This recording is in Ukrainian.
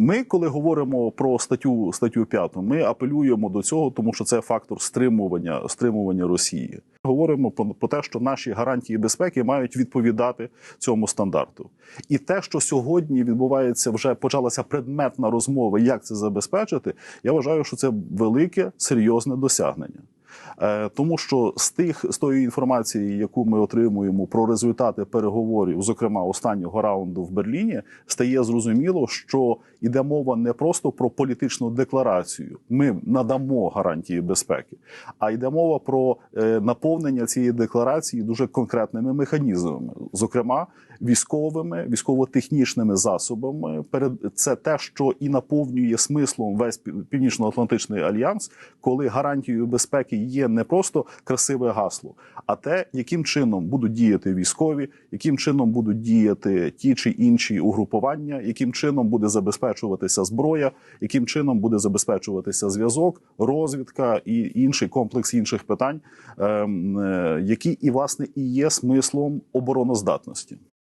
Ми, коли говоримо про статтю статтю 5, ми апелюємо до цього, тому що це фактор стримування, стримування Росії. Говоримо про, про те, що наші гарантії безпеки мають відповідати цьому стандарту. І те, що сьогодні відбувається, вже почалася предметна розмова, як це забезпечити. Я вважаю, що це велике серйозне досягнення. Е, Тому що з тих з тої інформації, яку ми отримуємо про результати переговорів, зокрема останнього раунду в Берліні, стає зрозуміло, що йде мова не просто про політичну декларацію. Ми надамо гарантії безпеки, а йде мова про е, наповнення цієї декларації дуже конкретними механізмами, зокрема військовими, військово-технічними засобами. Перед це те, що і наповнює смислом весь Пів- Північно-Атлантичний альянс, коли гарантією безпеки є не просто красиве гасло, а те, яким чином будуть діяти військові, яким чином будуть діяти ті чи інші угрупування, яким чином буде забезпечуватися зброя, яким чином буде забезпечуватися зв'язок, розвідка і інший комплекс інших питань, ем, е, які і власне і є смислом обороноздатності.